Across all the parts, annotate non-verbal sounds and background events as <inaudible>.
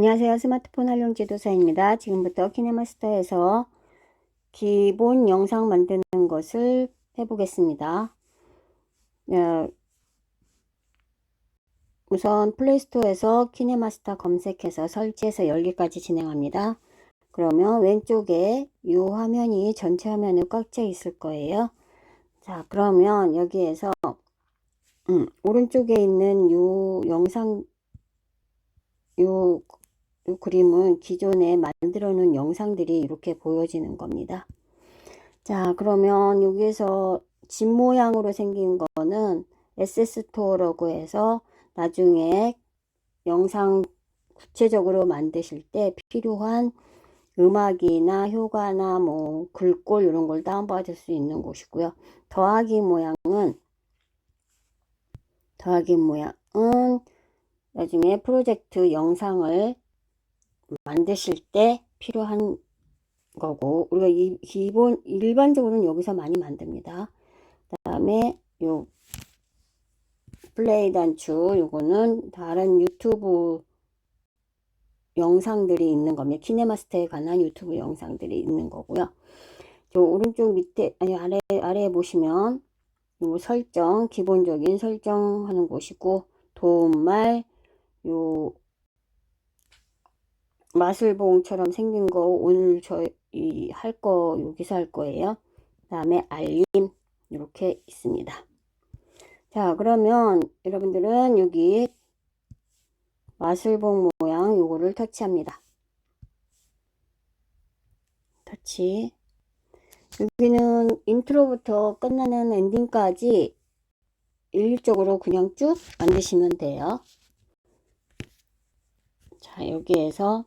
안녕하세요. 스마트폰 활용 지도사입니다. 지금부터 키네마스터에서 기본 영상 만드는 것을 해보겠습니다. 어, 우선 플레이스토어에서 키네마스터 검색해서 설치해서 열기까지 진행합니다. 그러면 왼쪽에 이 화면이 전체 화면에 꽉차 있을 거예요. 자, 그러면 여기에서 음, 오른쪽에 있는 이 영상 요, 요 그림은 기존에 만들어 놓은 영상들이 이렇게 보여지는 겁니다. 자, 그러면 여기에서 집 모양으로 생긴 거는 SS토어라고 해서 나중에 영상 구체적으로 만드실 때 필요한 음악이나 효과나 뭐 글꼴 이런 걸 다운받을 수 있는 곳이고요. 더하기 모양은 더하기 모양은 나중에 프로젝트 영상을 만드실 때 필요한 거고 우리가 이 기본 일반적으로는 여기서 많이 만듭니다. 그 다음에 요 플레이 단추 요거는 다른 유튜브 영상들이 있는 겁니다. 키네마스터에 관한 유튜브 영상들이 있는 거고요. 저 오른쪽 밑에 아니 아래 아래에 보시면 요 설정 기본적인 설정하는 곳이고 도움말 요 마술봉처럼 생긴 거 오늘 저희 할 거 여기서 할 거예요. 그 다음에 알림 이렇게 있습니다. 자 그러면 여러분들은 여기 마술봉 모양 요거를 터치합니다. 터치 여기는 인트로부터 끝나는 엔딩까지 일률적으로 그냥 쭉 만드시면 돼요. 자, 여기에서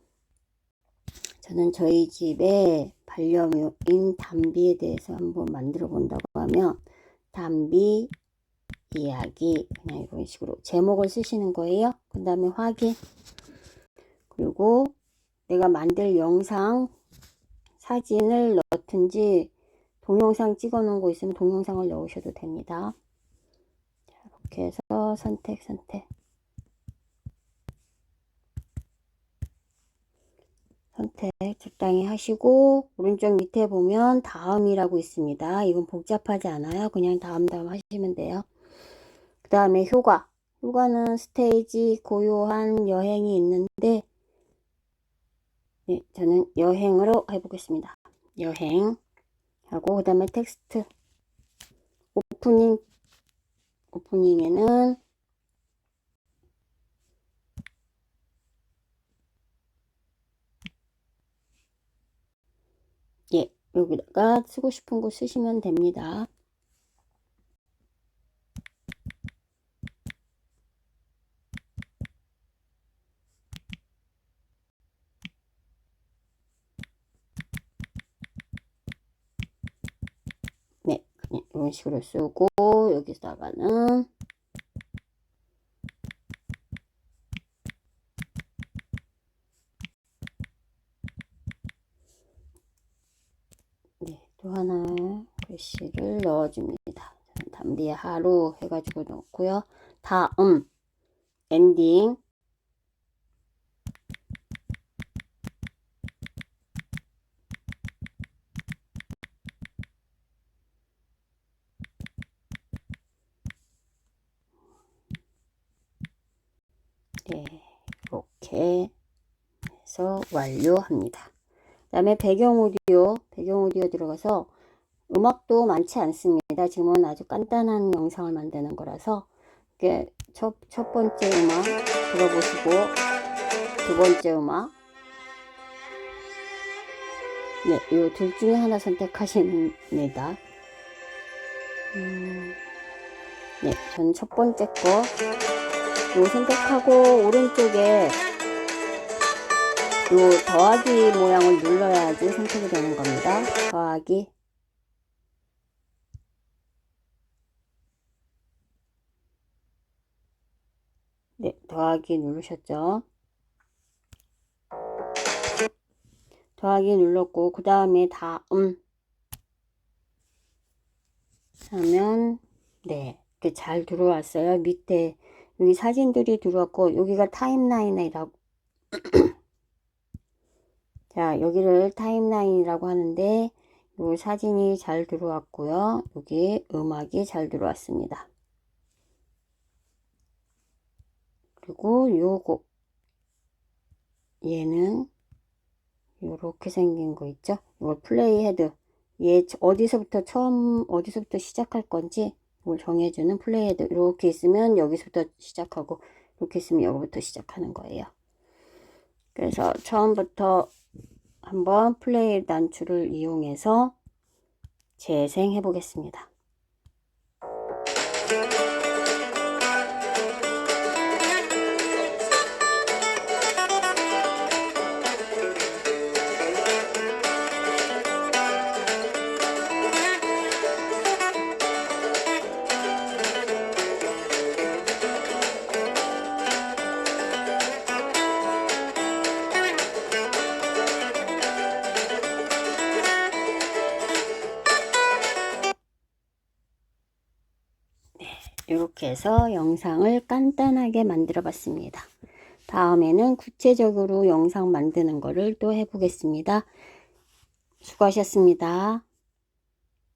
저는 저희 집에 반려묘인 담비에 대해서 한번 만들어 본다고 하면 담비 이야기 그냥 이런 식으로 제목을 쓰시는 거예요. 그 다음에 확인 그리고 내가 만들 영상 사진을 넣든지 동영상 찍어 놓은 거 있으면 동영상을 넣으셔도 됩니다. 이렇게 해서 선택 선택 선택 적당히 하시고 오른쪽 밑에 보면 다음이라고 있습니다. 이건 복잡하지 않아요. 그냥 다음 다음 하시면 돼요. 그 다음에 효과 효과는 스테이지 고요한 여행이 있는데 네, 저는 여행으로 해보겠습니다. 여행 하고 그 다음에 텍스트 오프닝 오프닝에는 예, 여기다가 쓰고 싶은 거 쓰시면 됩니다. 네, 그냥 이런 식으로 쓰고 여기다가는 네, 또 하나 글씨를 넣어줍니다. 담비의 하루 해가지고 넣고요. 다음 엔딩 네, 이렇게 해서 완료합니다. 그 다음에 배경 오디오, 배경 오디오 들어가서 음악도 많지 않습니다. 지금은 아주 간단한 영상을 만드는 거라서 이게 첫, 첫 번째 음악 들어보시고 두 번째 음악 네, 이 둘 중에 하나 선택하십니다. 음, 네, 저는 첫 번째 거 요 선택하고 오른쪽에 요 더하기 모양을 눌러야지 선택이 되는 겁니다. 더하기 네, 더하기 누르셨죠? 더하기 눌렀고 그 다음에 다음 하면 네, 이렇게 잘 들어왔어요. 밑에 여기 사진들이 들어왔고 여기가 타임라인이라고 <clears throat> 자, 여기를 타임라인이라고 하는데 요 사진이 잘 들어왔고요. 여기 음악이 잘 들어왔습니다. 그리고 요거 얘는 요렇게 생긴 거 있죠? 이걸 플레이 헤드 얘 어디서부터 처음 어디서부터 시작할 건지 이걸 정해주는 플레이 헤드 이렇게 있으면 여기서부터 시작하고 이렇게 있으면 여기부터 시작하는 거예요. 그래서 처음부터 한번 플레이 단추를 이용해서 재생해 보겠습니다. 이렇게 해서 영상을 간단하게 만들어 봤습니다. 다음에는 구체적으로 영상 만드는 거를 또 해보겠습니다. 수고하셨습니다.